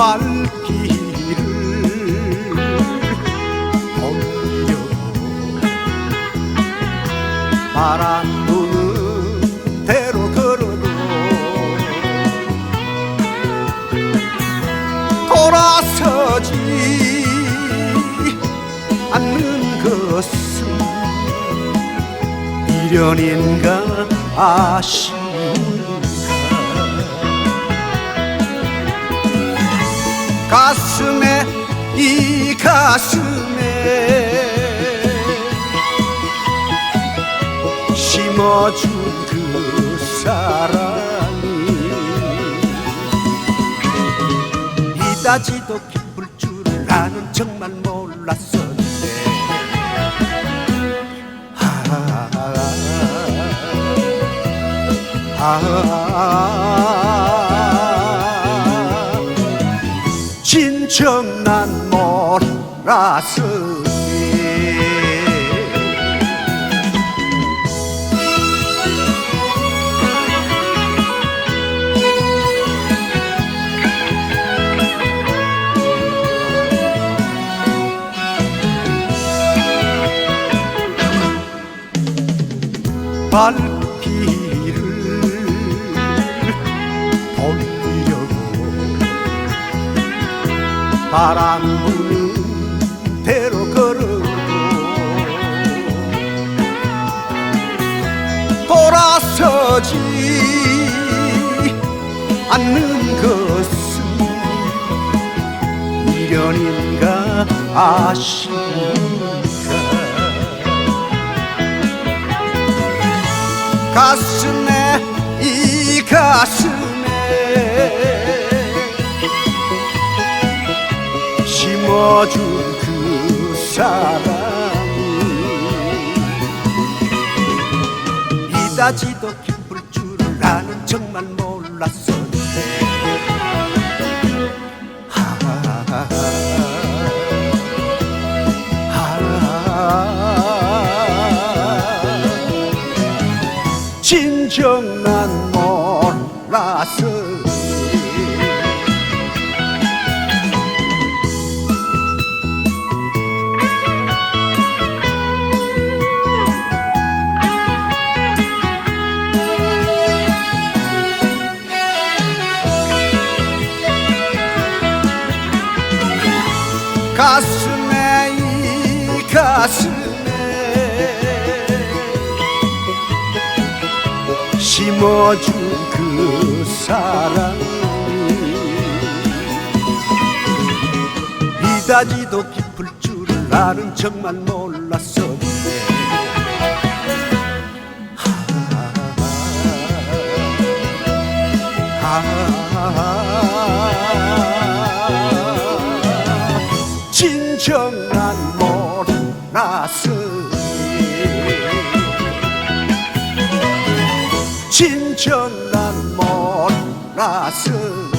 발길을 돌려 바람 부는 대로 걸어도 돌아서지 않는 것은 미련인가 아쉬운 가 가슴에 이 가슴에 심어준 그 사랑이 이다지도 기쁠 줄 나는 정말 몰랐었는데 아, 진정 난 몰랐으니 발길 바람 부는 대로 걸어도 돌아서지 않는 것은 미련인가 아쉬운가 가슴에 이 가슴 심어준 그 사랑이 이다지도 기쁠 줄 나는 정말 몰랐었는데 아, 진정 난 몰랐으 가슴에 이 가슴에 심어준 그 사랑이 이다지도 깊을 줄 나는 정말 몰랐었는데 아, 진 정난 몰랐으니 진정 난 몰랐으니